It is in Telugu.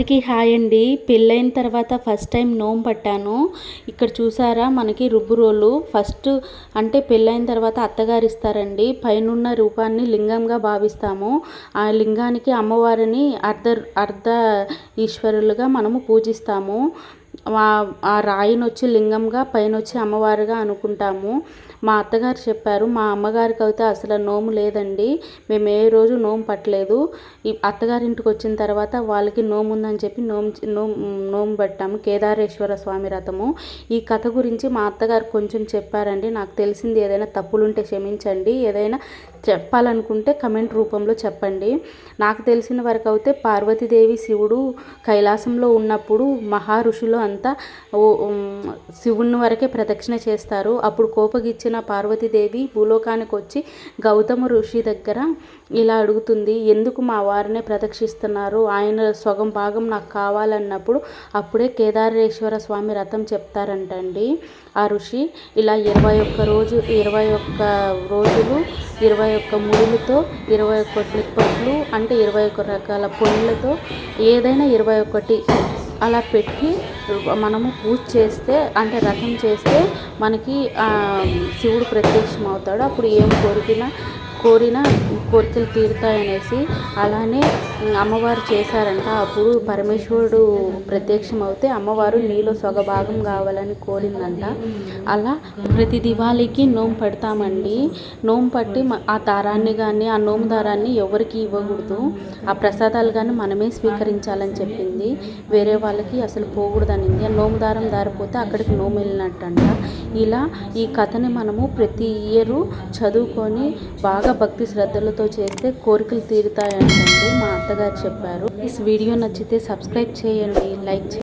అందరికీ హాయ్ అండి. పెళ్ళైన తర్వాత ఫస్ట్ టైం నోము పట్టాను. ఇక్కడ చూసారా మనకి రుబ్బు రోలు. ఫస్ట్ అంటే పెళ్ళైన తర్వాత అత్తగారు ఇస్తారండి. పైనున్న రూపాన్ని లింగంగా భావిస్తాము. ఆ లింగానికి అమ్మవారిని అర్ధ అర్ధ ఈశ్వరులుగా మనము పూజిస్తాము. ఆ- ఆ రాయిని వచ్చి లింగంగా పైన వచ్చి అమ్మవారుగా అనుకుంటాము. మా అత్తగారు చెప్పారు మా అమ్మగారికి అయితే అసలు నోము లేదండి. మేము ఏ రోజు నోము పట్టలేదు. ఈ అత్తగారింటికి వచ్చిన తర్వాత వాళ్ళకి నోము ఉందని చెప్పి నోము నోము నోము పట్టాము కేదారేశ్వర స్వామి రథము. ఈ కథ గురించి మా అత్తగారు కొంచెం చెప్పారండి. నాకు తెలిసింది ఏదైనా తప్పులుంటే క్షమించండి. ఏదైనా చెప్పాలనుకుంటే కమెంట్ రూపంలో చెప్పండి. నాకు తెలిసిన వరకు అయితే పార్వతీదేవి శివుడు కైలాసంలో ఉన్నప్పుడు మహా ఋషులు అంతా శివుణ్ణి శివుని వరకే ప్రదక్షిణ చేస్తారు. అప్పుడు కోపగిచ్చిన పార్వతీదేవి భూలోకానికి వచ్చి గౌతమ ఋషి దగ్గర ఇలా అడుగుతుంది ఎందుకు మా వారినే ప్రదక్షిస్తున్నారు? ఆయన సొగం భాగం నాకు కావాలన్నప్పుడు అప్పుడే కేదారేశ్వర స్వామి రథం చెప్తారంటండి. ఆ ఋషి ఇలా ఇరవై ఒక్క రోజు ఇరవై ఒక్క రోజులు ఇరవై ఒక్క ముడులతో ఇరవై ఒక్క నిప్పట్లు అంటే ఇరవై ఒక్క రకాల పొళ్ళతో ఏదైనా ఇరవై ఒకటి అలా పెట్టి మనము పూజ చేస్తే అంటే రథం చేస్తే మనకి శివుడు ప్రత్యక్షం అవుతాడు అప్పుడు ఏం కోరికినా కోరిన కోరికలు తీరుతాయనేసి అలానే అమ్మవారు చేశారంట. అప్పుడు పరమేశ్వరుడు ప్రత్యక్షం అవుతే అమ్మవారు నీలో సొగ భాగం కావాలని కోరిందంట. అలా ప్రతి దివాళీకి నోము పడతామండి. నోము పట్టి ఆ దారాన్ని కానీ ఆ నోము దారాన్ని ఎవరికి ఇవ్వకూడదు. ఆ ప్రసాదాలు కానీ మనమే స్వీకరించాలని చెప్పింది. వేరే వాళ్ళకి అసలు పోకూడదనింది. ఆ నోము దారం దారిపోతే అక్కడికి నోము వెళ్ళినట్టంట. ఇలా ఈ కథని మనము ప్రతి ఇయరు చదువుకొని బాగా భక్తి శ్రద్ధలతో చేస్తే కోరికలు తీరుతాయంటండి మా అత్తగారు చెప్పారు. ఈ వీడియో నచ్చితే సబ్స్క్రైబ్ చేయండి లైక్ చేయండి.